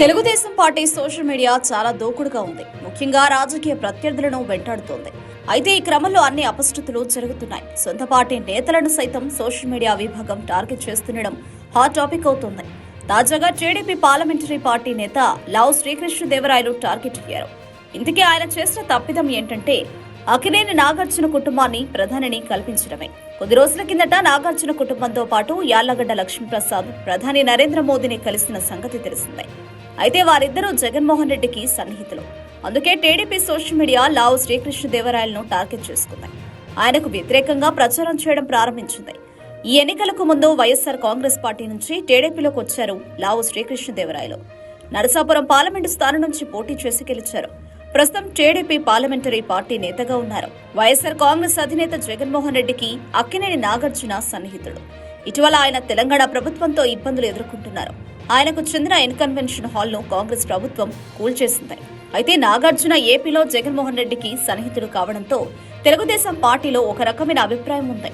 Telugu Desam party social media చాలా దూకుడుగా ఉంది. ముఖ్యంగా రాజకీయ ప్రత్యర్థులను వెంటాడుతోంది. అయితే ఈ క్రమంలో అన్ని అపశృతులు జరుగుతున్నాయి. సొంత పార్టీ నేతలను సైతం సోషల్ మీడియా విభాగం టార్గెట్ చేస్తుండడం హాట్ టాపిక్ అవుతోంది. తాజాగా టీడీపీ పార్లమెంటరీ పార్టీ నేత లావు శ్రీకృష్ణదేవరాయలు టార్గెట్ అయ్యారు. ఇందుకే ఆయన చేసిన తప్పిదం ఏంటంటే అకినేని నాగార్జున కుటుంబాన్ని ప్రధానిని కల్పించడమే. కొద్ది రోజుల కిందట నాగార్జున కుటుంబంతో పాటు యాళ్ళగడ్డ లక్ష్మీప్రసాద్ ప్రధాని నరేంద్ర మోదీని కలిసిన సంగతి తెలిసిందే. అయితే వారిద్దరూ జగన్మోహన్ రెడ్డికి సన్నిహితులు. అందుకే టీడీపీ సోషల్ మీడియా లావు శ్రీకృష్ణదేవరాయలను టార్గెట్ చేసుకుంది. ఆయనకు వ్యతిరేకంగా ప్రచారం చేయడం ప్రారంభించింది. ఈ ఎన్నికలకు ముందు వైఎస్సార్ కాంగ్రెస్ పార్టీ నుంచి టీడీపీలోకి వచ్చారు లావు శ్రీకృష్ణదేవరాయలు. నరసాపురం పార్లమెంటు స్థానం నుంచి పోటీ చేసి గెలిచారు. ప్రస్తుతం టీడీపీ పార్లమెంటరీ పార్టీ నేతగా ఉన్నారు. వైఎస్సార్ కాంగ్రెస్ అధినేత జగన్మోహన్ రెడ్డికి అక్కినేని నాగార్జున సన్నిహితుడు. ఇటీవల ఆయన తెలంగాణ ప్రభుత్వంతో ఇబ్బందులు ఎదుర్కొంటున్నారు. ఆయనకు చెందిన ఇన్కన్వెన్షన్ హాల్ను కాంగ్రెస్ ప్రభుత్వం కూల్చేసింది. అయితే నాగార్జున ఏపీలో జగన్మోహన్ రెడ్డికి సన్నిహితుడు కావడంతో తెలుగుదేశం పార్టీలో ఒక రకమైన అభిప్రాయం ఉంది.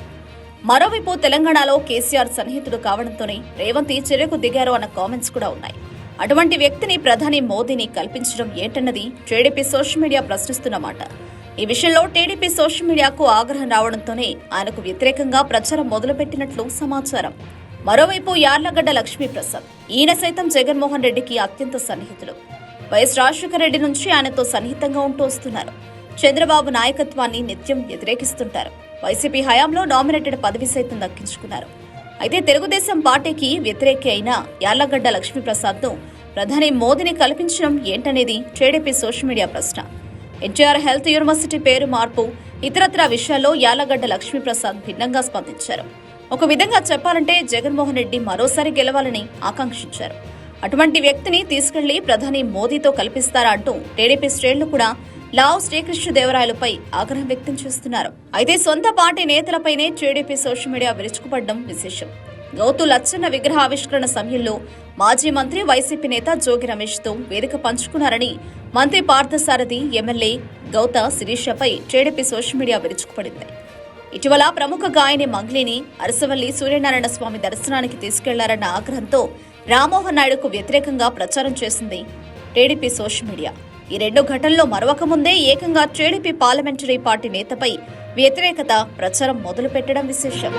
మరోవైపు తెలంగాణలో కేసీఆర్ సన్నిహితుడు కావడంతోనే రేవంత్ ఈ చర్యకు దిగారు అన్న కామెంట్స్ కూడా ఉన్నాయి. అటువంటి వ్యక్తిని ప్రధాని మోదీని కల్పించడం ఏంటన్నది టీడీపీ సోషల్ మీడియా ప్రశ్నిస్తున్నమాట ఈ విషయంలో టీడీపీ సోషల్ మీడియాకు ఆగ్రహం రావడంతోనే ఆయనకు వ్యతిరేకంగా ప్రచారం మొదలుపెట్టినట్లు సమాచారం. మరోవైపు యార్లగడ్డ లక్ష్మీప్రసాద్. ఈయన సైతం జగన్మోహన్ రెడ్డికి అత్యంత సన్నిహితులు. వైఎస్ రాజశేఖర రెడ్డి నుంచి ఆయనతో సన్నిహితంగా ఉంటూ వస్తున్నారు. చంద్రబాబు నాయకత్వాన్ని నిత్యం వ్యతిరేకిస్తుంటారు. వైసీపీ హయాంలో నామినేటెడ్ పదవి సైతం దక్కించుకున్నారు. అయితే తెలుగుదేశం పార్టీకి వ్యతిరేకి అయిన యార్లగడ్డ లక్ష్మీప్రసాద్ను ప్రధాని మోదీని కల్పించడం ఏంటనేది టీడీపీ సోషల్ మీడియా ప్రశ్న. ఎన్టీఆర్ హెల్త్ యూనివర్సిటీ పేరు మార్పు ఇతరత్ర విషయాల్లో యాలగడ్డ లక్ష్మీప్రసాద్ భిన్నంగా స్పందించారు. ఒక విధంగా చెప్పాలంటే జగన్మోహన్ రెడ్డి మరోసారి గెలవాలని ఆకాంక్షించారు. అటువంటి వ్యక్తిని తీసుకెళ్ళి ప్రధాని మోదీతో కల్పిస్తారా అంటూ టీడీపీ శ్రేణులు కూడా లావు శ్రీకృష్ణదేవరాయలపై ఆగ్రహం వ్యక్తం చేస్తున్నారు. అయితే సొంత పార్టీ నేతలపైనే టీడీపీ సోషల్ మీడియా విరుచుకుపడడం విశేషం. గౌతు లచ్చన్న విగ్రహ ఆవిష్కరణ సమయంలో మాజీ మంత్రి వైసీపీ నేత జోగి రమేష్తో వేదిక పంచుకున్నారని మంత్రి పార్థసారథి ఎమ్మెల్యే గౌత శిరీషపై టీడీపీ సోషల్ మీడియా విరుచుకుపడింది. ఇటీవల ప్రముఖ గాయని మంగ్లిని అరసవల్లి సూర్యనారాయణ స్వామి దర్శనానికి తీసుకెళ్ళారన్న ఆగ్రహంతో రామ్మోహన్ నాయుడుకు వ్యతిరేకంగా ప్రచారం చేసింది టీడీపీ సోషల్ మీడియా. ఈ రెండు ఘటనలో మరొకముందే ఏకంగా టీడీపీ పార్లమెంటరీ పార్టీ నేతపై వ్యతిరేకత ప్రచారం మొదలుపెట్టడం విశేషం.